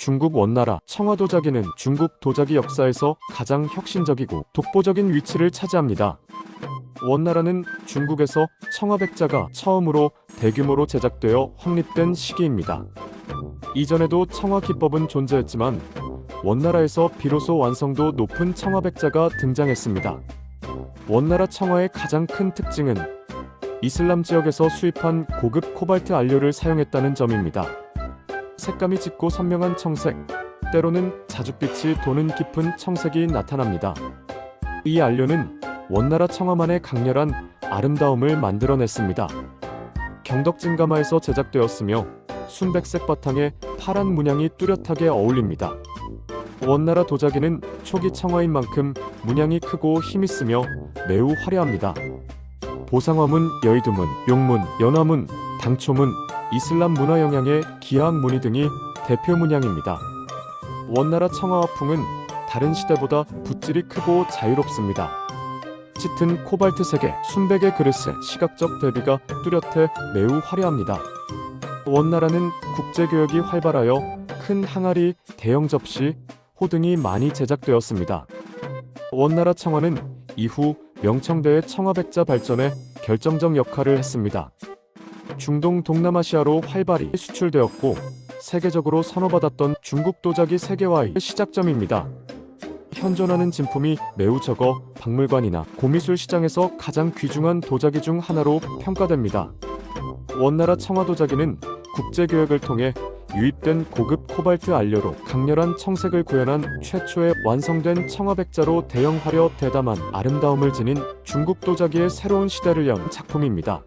중국 원나라 청화 도자기는 중국 도자기 역사에서 가장 혁신적이고 독보적인 위치를 차지합니다. 원나라는 중국에서 청화백자가 처음으로 대규모로 제작되어 확립된 시기입니다. 이전에도 청화 기법은 존재했지만 원나라에서 비로소 완성도 높은 청화백자가 등장했습니다. 원나라 청화의 가장 큰 특징은 이슬람 지역에서 수입한 고급 코발트 안료를 사용했다는 점입니다. 색감이 짙고 선명한 청색, 때로는 자줏빛이 도는 깊은 청색이 나타납니다. 이 안료는 원나라 청화만의 강렬한 아름다움을 만들어냈습니다. 경덕진가마에서 제작되었으며 순백색 바탕에 파란 문양이 뚜렷하게 어울립니다. 원나라 도자기는 초기 청화인 만큼 문양이 크고 힘있으며 매우 화려합니다. 보상화문, 여의두문, 용문, 연화문, 당초문, 이슬람 문화 영향의 기하학 무늬 등이 대표 문양입니다. 원나라 청화화풍은 다른 시대보다 붓질이 크고 자유롭습니다. 짙은 코발트 색의 순백의 그릇의 시각적 대비가 뚜렷해 매우 화려합니다. 원나라는 국제교역이 활발하여 큰 항아리, 대형 접시, 호 등이 많이 제작되었습니다. 원나라 청화는 이후 명청대의 청화백자 발전에 결정적 역할을 했습니다. 중동 동남아시아로 활발히 수출되었고 세계적으로 선호받았던 중국 도자기 세계화의 시작점입니다. 현존하는 진품이 매우 적어 박물관이나 고미술 시장에서 가장 귀중한 도자기 중 하나로 평가됩니다. 원나라 청화 도자기는 국제 교역을 통해 유입된 고급 코발트 안료로 강렬한 청색을 구현한 최초의 완성된 청화백자로 대형 화려 대담한 아름다움을 지닌 중국 도자기의 새로운 시대를 연 작품입니다.